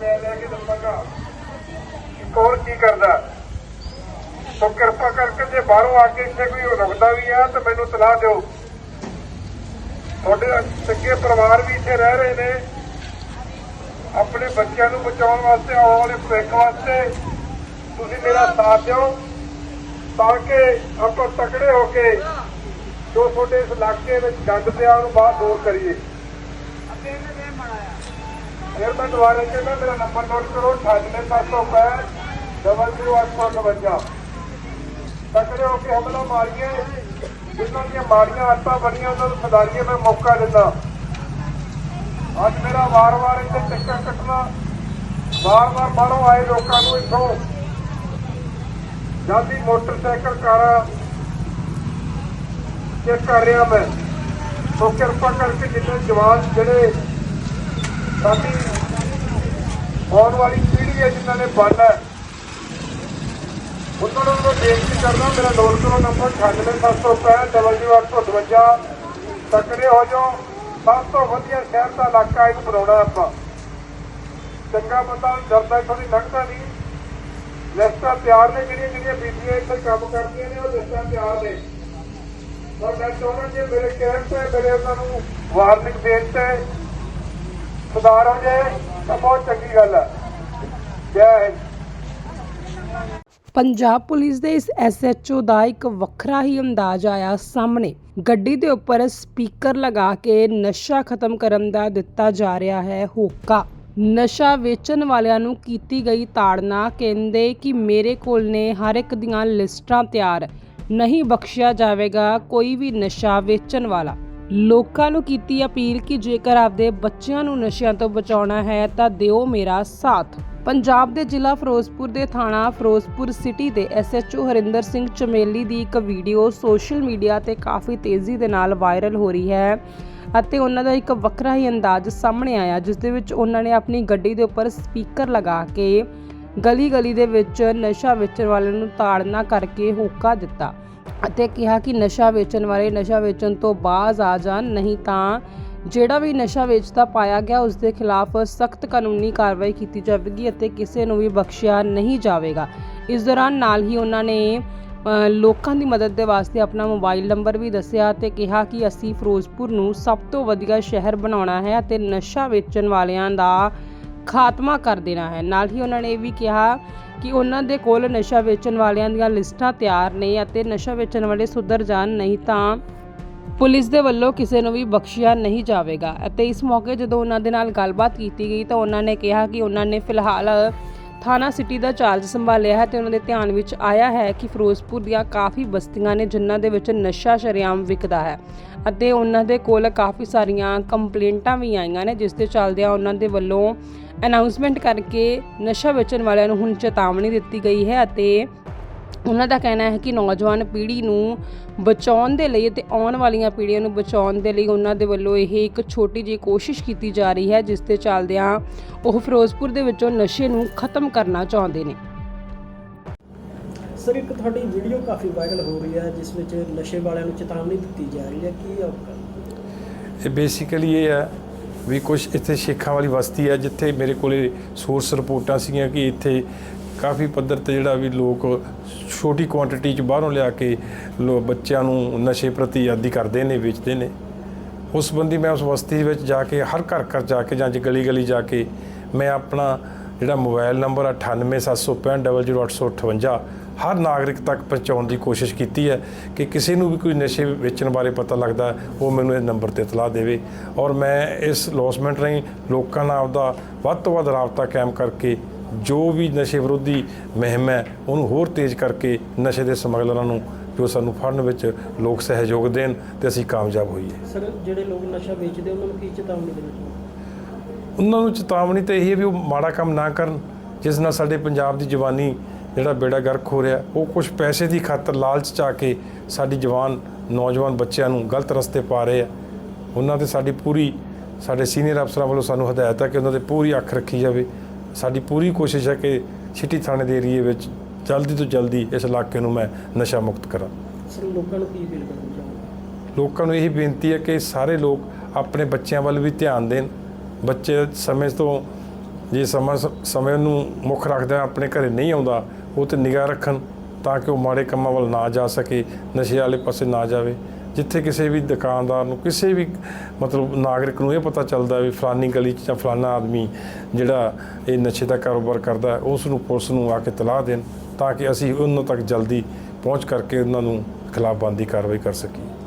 ਮੈਂ ਲੈ ਕੇ ਦੱਸਾਂਗਾ ਕੌਣ ਕੀ ਕਰਦਾ? ਸੋ ਕਿਰਪਾ ਕਰਕੇ ਜੇ ਬਾਹਰੋਂ ਆ ਕੇ ਇੱਥੇ ਕੋਈ ਰੁਕਦਾ ਵੀ ਆ, ਤਾਂ ਮੈਨੂੰ ਤਲਾਹ ਦਿਓ। ਤੁਹਾਡੇ ਚੰਗੇ ਪਰਿਵਾਰ ਵੀ ਇੱਥੇ ਰਹਿ ਰਹੇ ਨੇ। ਆਪਣੇ ਬੱਚਿਆਂ ਨੂੰ ਬਚਾਉਣ ਵਾਸਤੇ, ਆਉਣ ਵਾਲੇ ਭਵਿੱਖ ਵਾਸਤੇ ਤੁਸੀਂ ਮੇਰਾ ਸਾਥ ਦਿਓ, ਤਾਂ ਕਿ ਆਪਾਂ ਤਕੜੇ ਹੋ ਕੇ ਜੋ ਤੁਹਾਡੇ ਇਸ ਇਲਾਕੇ ਵਿੱਚ ਗੰਦ ਪਿਆ, ਉਹਨੂੰ ਬਾਹਰ ਦੂਰ ਕਰੀਏ। ਫਿਰ ਮੈਂ ਦੁਬਾਰਾ ਕਹਿੰਦਾ ਮੇਰਾ ਨੰਬਰ ਨੋਟ ਕਰੋ 98765 0058 ਤਕੜੇ ਹੋ ਕੇ ਹਮਲਾ ਮਾਰੀਏ, ਜਿਨ੍ਹਾਂ ਦੀਆਂ ਮਾੜੀਆਂ ਆਦਤਾਂ ਬਣੀਆਂ, ਉਹਨਾਂ ਨੂੰ ਸੁਧਾਰੀਏ ਮੈਂ ਮੌਕਾ ਦਿੰਦਾ। ਅੱਜ ਮੇਰਾ ਵਾਰ-ਵਾਰ ਇੱਥੇ ਟਿੱਕਾ ਕੱਟਣਾ, ਵਾਰ-ਵਾਰ ਬਾਹਰੋਂ ਆਏ ਲੋਕਾਂ ਨੂੰ ਇੱਥੋਂ। ਜਾਂਦੀ ਮੋਟਰਸਾਈਕਲ ਕਾਰਾਂ ਚੈੱਕ ਕਰ ਰਿਹਾ ਮੈਂ। ਸੋ ਕਿਰਪਾ ਕਰਕੇ ਜਿੰਨੇ ਜਵਾਨ ਜਿਹੜੇ ਸਾਡੀ ਆਉਣ ਵਾਲੀ ਪੀੜ੍ਹੀ ਹੈ ਜਿਨ੍ਹਾਂ ਨੇ ਬਣਨਾ ਉਹਨਾਂ ਨੂੰ ਮੈਂ ਬੇਨਤੀ ਕਰਦਾ, ਮੇਰਾ ਨੋਟ ਕਰੋ ਨੰਬਰ 98765 ਤਕੜੇ ਹੋ ਜਾਓ। ਸਭ ਤੋਂ ਵਧੀਆ ਸ਼ਹਿਰ ਦਾ ਇਲਾਕਾ ਇਹਨੂੰ ਬਣਾਉਣਾ ਆਪਾਂ। ਚੰਗਾ ਬੰਦਾ ਡਰਦਾ, ਇੱਥੋਂ ਦੀ ਲੰਘਦਾ ਨਹੀਂ। ਲਿਸਟਾਂ ਤਿਆਰ ਨੇ ਜਿਹੜੀਆਂ ਜਿਹੜੀਆਂ ਬੀਬੀਆਂ ਇੱਥੇ ਕੰਮ ਕਰਦੀਆਂ ਨੇ, ਉਹ ਲਿਸਟਾਂ ਤਿਆਰ ਨੇ। ਪਰ ਮੈਂ ਚਾਹੁੰਦਾ ਜੇ ਮੇਰੇ ਕਹਿਣ ਤੇ ਮੇਰੇ ਉਹਨਾਂ ਨੂੰ ਵਾਰਨਿੰਗ ਦੇਣ ਤੇ ਸੁਧਾਰ ਹੋ ਜਾਏ ਤਾਂ ਬਹੁਤ ਚੰਗੀ ਗੱਲ ਹੈ ਜੈ ਹਿੰਦ। ਪੰਜਾਬ ਪੁਲਿਸ ਦੇ ਇਸ ਐਸਐਚਓ ਦਾ ਇੱਕ ਵੱਖਰਾ ਹੀ ਅੰਦਾਜ਼ ਆਇਆ ਸਾਹਮਣੇ। ਗੱਡੀ ਦੇ ਉੱਪਰ ਸਪੀਕਰ ਲਗਾ ਕੇ ਨਸ਼ਾ ਖਤਮ ਕਰਨ ਦਾ ਦਿੱਤਾ ਜਾ ਰਿਹਾ ਹੈ ਹੋਕਾ। ਨਸ਼ਾ ਵੇਚਣ ਵਾਲਿਆਂ ਨੂੰ ਕੀਤੀ ਗਈ ਤਾੜਨਾ ਕਹਿੰਦੇ ਕਿ ਮੇਰੇ ਕੋਲ ਨੇ ਹਰ ਇੱਕ ਦੀਆਂ ਲਿਸਟਾਂ ਤਿਆਰ। ਨਹੀਂ ਬਖਸ਼ਿਆ ਜਾਵੇਗਾ ਕੋਈ ਵੀ ਨਸ਼ਾ ਵੇਚਣ ਵਾਲਾ। ਲੋਕਾਂ ਨੂੰ ਕੀਤੀ ਅਪੀਲ ਕਿ ਜੇਕਰ ਆਪਦੇ ਬੱਚਿਆਂ ਨੂੰ ਨਸ਼ਿਆਂ ਤੋਂ ਬਚਾਉਣਾ ਹੈ ਤਾਂ ਦਿਓ ਮੇਰਾ ਸਾਥ। ਪੰਜਾਬ ਦੇ ਜ਼ਿਲ੍ਹਾ ਫਿਰੋਜ਼ਪੁਰ ਦੇ ਥਾਣਾ ਫਿਰੋਜ਼ਪੁਰ ਸਿਟੀ ਦੇ ਐਸਐਚਓ ਹਰਿੰਦਰ ਸਿੰਘ ਚਮੇਲੀ ਦੀ ਇੱਕ ਵੀਡੀਓ ਸੋਸ਼ਲ ਮੀਡੀਆ ਤੇ ਕਾਫੀ ਤੇਜ਼ੀ ਦੇ ਨਾਲ ਵਾਇਰਲ ਹੋ ਰਹੀ ਹੈ ਅਤੇ ਉਹਨਾਂ ਦਾ ਇੱਕ ਵੱਖਰਾ ਹੀ ਅੰਦਾਜ਼ ਸਾਹਮਣੇ ਆਇਆ, ਜਿਸ ਦੇ ਵਿੱਚ ਉਹਨਾਂ ਨੇ ਆਪਣੀ ਗੱਡੀ ਦੇ ਉੱਪਰ ਸਪੀਕਰ ਲਗਾ ਕੇ ਗਲੀ ਗਲੀ ਦੇ ਵਿੱਚ ਨਸ਼ਾ ਵੇਚਣ ਵਾਲਿਆਂ ਨੂੰ ਤਾੜਨਾ ਕਰਕੇ ਹੋਕਾ ਦਿੱਤਾ। ਅਤੇ ਕਿਹਾ ਕਿ ਨਸ਼ਾ ਵੇਚਣ ਵਾਲੇ ਨਸ਼ਾ ਵੇਚਣ ਤੋਂ ਬਾਜ਼ ਆ ਜਾਣ, ਨਹੀਂ ਤਾਂ ਜਿਹੜਾ ਵੀ ਨਸ਼ਾ ਵੇਚਦਾ ਪਾਇਆ ਗਿਆ, ਉਸ ਦੇ ਖਿਲਾਫ ਸਖਤ ਕਾਨੂੰਨੀ ਕਾਰਵਾਈ ਕੀਤੀ ਜਾਵੇਗੀ ਅਤੇ ਕਿਸੇ ਨੂੰ ਵੀ ਬਖਸ਼ਿਆ ਨਹੀਂ ਜਾਵੇਗਾ। ਇਸ ਦੌਰਾਨ ਨਾਲ ਹੀ ਉਹਨਾਂ ਨੇ ਲੋਕਾਂ ਦੀ ਮਦਦ ਦੇ ਵਾਸਤੇ ਆਪਣਾ ਮੋਬਾਈਲ ਨੰਬਰ ਵੀ ਦੱਸਿਆ ਤੇ ਕਿਹਾ ਕਿ ਅਸੀਂ ਫਿਰੋਜ਼ਪੁਰ ਨੂੰ ਸਭ ਤੋਂ ਵਧੀਆ ਸ਼ਹਿਰ ਬਣਾਉਣਾ ਹੈ ਅਤੇ ਨਸ਼ਾ ਵੇਚਣ ਵਾਲਿਆਂ ਦਾ ਖਾਤਮਾ ਕਰ ਦੇਣਾ ਹੈ। ਨਾਲ ਹੀ ਉਹਨਾਂ ਨੇ ਇਹ ਵੀ ਕਿਹਾ ਕਿ ਉਹਨਾਂ ਦੇ ਕੋਲ ਨਸ਼ਾ ਵੇਚਣ ਵਾਲਿਆਂ ਦੀਆਂ ਲਿਸਟਾਂ ਤਿਆਰ ਨੇ ਅਤੇ ਨਸ਼ਾ ਵੇਚਣ ਵਾਲੇ ਸੁਧਰ ਜਾਣ ਨਹੀਂ ਤਾਂ ਪੁਲਿਸ ਦੇ ਵੱਲੋਂ ਕਿਸੇ ਨੂੰ ਵੀ ਬਖਸ਼ਿਆ ਨਹੀਂ ਜਾਵੇਗਾ। ਅਤੇ ਇਸ ਮੌਕੇ ਜਦੋਂ ਉਹਨਾਂ ਦੇ ਨਾਲ ਗੱਲਬਾਤ ਕੀਤੀ ਗਈ ਤਾਂ ਉਹਨਾਂ ਨੇ ਕਿਹਾ ਕਿ ਉਹਨਾਂ ਨੇ ਫਿਲਹਾਲ ਥਾਣਾ ਸਿਟੀ ਦਾ ਚਾਰਜ ਸੰਭਾਲਿਆ ਹੈ ਤੇ ਉਹਨਾਂ ਦੇ ਧਿਆਨ ਵਿੱਚ ਆਇਆ ਹੈ ਕਿ ਫਿਰੋਜ਼ਪੁਰ ਦੀਆਂ ਕਾਫੀ ਬਸਤੀਆਂ ਨੇ ਜਿਨ੍ਹਾਂ ਦੇ ਵਿੱਚ ਨਸ਼ਾ ਸ਼ਰੇਆਮ ਵਿਕਦਾ ਹੈ ਅਤੇ ਉਹਨਾਂ ਦੇ ਕੋਲ ਕਾਫੀ ਸਾਰੀਆਂ ਕੰਪਲੇਂਟਾਂ ਵੀ ਆਈਆਂ ਨੇ, ਜਿਸ ਦੇ ਚੱਲਦਿਆਂ ਉਹਨਾਂ ਦੇ ਵੱਲੋਂ ਅਨਾਉਂਸਮੈਂਟ ਕਰਕੇ ਨਸ਼ਾ ਵੇਚਣ ਵਾਲਿਆਂ ਨੂੰ ਹੁਣ ਚੇਤਾਵਨੀ ਦਿੱਤੀ ਗਈ ਹੈ ਅਤੇ ਉਹਨਾਂ ਦਾ ਕਹਿਣਾ ਹੈ ਕਿ ਨੌਜਵਾਨ ਪੀੜ੍ਹੀ ਨੂੰ ਬਚਾਉਣ ਦੇ ਲਈ ਤੇ ਆਉਣ ਵਾਲੀਆਂ ਪੀੜ੍ਹੀਆਂ ਨੂੰ ਬਚਾਉਣ ਦੇ ਲਈ ਉਹਨਾਂ ਦੇ ਵੱਲੋਂ ਇਹ ਇੱਕ ਛੋਟੀ ਜਿਹੀ ਕੋਸ਼ਿਸ਼ ਕੀਤੀ ਜਾ ਰਹੀ ਹੈ ਜਿਸ ਦੇ ਚੱਲਦਿਆਂ ਉਹ ਫਿਰੋਜ਼ਪੁਰ ਦੇ ਵਿੱਚੋਂ ਨਸ਼ੇ ਨੂੰ ਖਤਮ ਕਰਨਾ ਚਾਹੁੰਦੇ ਨੇ। ਸਰ ਇੱਕ ਤੁਹਾਡੀ ਵੀਡੀਓ ਕਾਫੀ ਵਾਇਰਲ ਹੋ ਰਹੀ ਹੈ ਜਿਸ ਵਿੱਚ ਨਸ਼ੇ ਵਾਲਿਆਂ ਨੂੰ ਚੇਤਾਵਨੀ ਦਿੱਤੀ ਜਾ ਰਹੀ ਹੈ। ਕੀ ਹੋਊਗਾ ਇਹ ਬੇਸਿਕਲੀ ਇਹ ਹੈ ਵੀ ਕੁਝ ਇੱਥੇ ਸ਼ੇਖਾਂ ਵਾਲੀ ਬਸਤੀ ਹੈ ਜਿੱਥੇ ਮੇਰੇ ਕੋਲੇ ਸੋਰਸ ਰਿਪੋਰਟਾਂ ਸੀਗੀਆਂ ਕਿ ਇੱਥੇ ਕਾਫੀ ਪੱਧਰ ਤੇ ਜਿਹੜਾ ਵੀ ਲੋਕ ਛੋਟੀ ਕੁਆਂਟੀਟੀ ਚ ਬਾਹਰੋਂ ਲਿਆ ਕੇ ਲੋ ਬੱਚਿਆਂ ਨੂੰ ਨਸ਼ੇ ਪ੍ਰਤੀ ਆਦੀ ਕਰਦੇ ਨੇ, ਵੇਚਦੇ ਨੇ। ਉਸ ਸੰਬੰਧੀ ਮੈਂ ਉਸ ਵਸਤੀ ਵਿੱਚ ਜਾ ਕੇ, ਹਰ ਘਰ ਘਰ ਜਾ ਕੇ ਜਾਂ ਗਲੀ ਗਲੀ ਜਾ ਕੇ ਮੈਂ ਆਪਣਾ ਜਿਹੜਾ ਮੋਬਾਈਲ ਨੰਬਰ 9876500858 ਹਰ ਨਾਗਰਿਕ ਤੱਕ ਪਹੁੰਚਾਉਣ ਦੀ ਕੋਸ਼ਿਸ਼ ਕੀਤੀ ਹੈ ਕਿ ਕਿਸੇ ਨੂੰ ਵੀ ਕੋਈ ਨਸ਼ੇ ਵੇਚਣ ਬਾਰੇ ਪਤਾ ਲੱਗਦਾ, ਉਹ ਮੈਨੂੰ ਇਸ ਨੰਬਰ ਤੇ ਇਤਲਾਹ ਦੇਵੇ। ਔਰ ਮੈਂ ਇਸ ਲੌਸਮੈਂਟ ਰਾਹੀਂ ਲੋਕਾਂ ਨਾਲ ਆਪਦਾ ਵੱਧ ਤੋਂ ਵੱਧ ਰਾਬਤਾ ਕਾਇਮ ਕਰਕੇ ਜੋ ਵੀ ਨਸ਼ੇ ਵਿਰੋਧੀ ਮੁਹਿੰਮ ਹੈ ਉਹਨੂੰ ਹੋਰ ਤੇਜ਼ ਕਰਕੇ ਨਸ਼ੇ ਦੇ ਸਮਗਲਰਾਂ ਨੂੰ ਜੋ ਸਾਨੂੰ ਫੜਨ ਵਿੱਚ ਲੋਕ ਸਹਿਯੋਗ ਦੇਣ ਤੇ ਅਸੀਂ ਕਾਮਯਾਬ ਹੋਈਏ। ਸਰ ਜਿਹੜੇ ਲੋਕ ਨਸ਼ਾ ਵੇਚਦੇ ਉਹਨਾਂ ਨੂੰ ਕੀ ਚੇਤਾਵਨੀ ਦੇਣੀ ਚਾਹੁੰਦੇ? ਉਹਨਾਂ ਨੂੰ ਚੇਤਾਵਨੀ ਤਾਂ ਇਹ ਹੈ ਵੀ ਉਹ ਮਾੜਾ ਕੰਮ ਨਾ ਕਰਨ। ਜਿਸ ਨਾਲ ਸਾਡੇ ਪੰਜਾਬ ਦੀ ਜਵਾਨੀ ਜਿਹੜਾ ਬੇੜਾ ਗਰਕ ਹੋ ਰਿਹਾ ਉਹ ਕੁਝ ਪੈਸੇ ਦੀ ਖਾਤਰ ਲਾਲਚ ਚ ਆ ਕੇ ਸਾਡੀ ਜਵਾਨ ਨੌਜਵਾਨ ਬੱਚਿਆਂ ਨੂੰ ਗਲਤ ਰਸਤੇ ਪਾ ਰਹੇ ਆ। ਉਹਨਾਂ ਤੇ ਸਾਡੀ ਪੂਰੀ ਸਾਡੇ ਸੀਨੀਅਰ ਅਫਸਰਾਂ ਵੱਲੋਂ ਸਾਨੂੰ ਹਦਾਇਤ ਹੈ ਕਿ ਉਹਨਾਂ ਤੇ ਪੂਰੀ ਅੱਖ ਰੱਖੀ ਜਾਵੇ। ਸਾਡੀ ਪੂਰੀ ਕੋਸ਼ਿਸ਼ ਹੈ ਕਿ ਸਿਟੀ ਥਾਣੇ ਦੇ ਏਰੀਏ ਵਿੱਚ ਜਲਦੀ ਤੋਂ ਜਲਦੀ ਇਸ ਇਲਾਕੇ ਨੂੰ ਮੈਂ ਨਸ਼ਾ ਮੁਕਤ ਕਰਾਂ। ਸਰ ਲੋਕਾਂ ਨੂੰ ਕੀ ਅਪੀਲ ਕਰਨਾ ਚਾਹੁੰਦੇ ਲੋਕਾਂ ਨੂੰ ਇਹੀ ਬੇਨਤੀ ਹੈ ਕਿ ਸਾਰੇ ਲੋਕ ਆਪਣੇ ਬੱਚਿਆਂ ਵੱਲ ਵੀ ਧਿਆਨ ਦੇਣ। ਬੱਚੇ ਸਮੇਂ ਤੋਂ ਜੇ ਸਮਾਂ ਸਮੇਂ ਨੂੰ ਮੁੱਖ ਰੱਖਦਿਆਂ ਆਪਣੇ ਘਰੇ ਨਹੀਂ ਆਉਂਦਾ ਉਹ ਤੇ ਨਿਗਾਹ ਰੱਖਣ ਤਾਂ ਕਿ ਉਹ ਮਾੜੇ ਕੰਮਾਂ ਵੱਲ ਨਾ ਜਾ ਸਕੇ ਨਸ਼ੇ ਵਾਲੇ ਪਾਸੇ ਨਾ ਜਾਵੇ। ਜਿੱਥੇ ਕਿਸੇ ਵੀ ਦੁਕਾਨਦਾਰ ਨੂੰ, ਕਿਸੇ ਵੀ ਮਤਲਬ ਨਾਗਰਿਕ ਨੂੰ ਇਹ ਪਤਾ ਚੱਲਦਾ ਵੀ ਫਲਾਨੀ ਗਲੀ 'ਚ ਜਾਂ ਫਲਾਨਾ ਆਦਮੀ ਜਿਹੜਾ ਇਹ ਨਸ਼ੇ ਦਾ ਕਾਰੋਬਾਰ ਕਰਦਾ ਉਸ ਨੂੰ ਪੁਲਿਸ ਨੂੰ ਆ ਕੇ ਤਲਾਹ ਦੇਣ ਤਾਂ ਕਿ ਅਸੀਂ ਉਹਨਾਂ ਤੱਕ ਜਲਦੀ ਪਹੁੰਚ ਕਰਕੇ ਉਹਨਾਂ ਨੂੰ ਖਿਲਾਫ ਬੰਦੀ ਕਾਰਵਾਈ ਕਰ ਸਕੀਏ।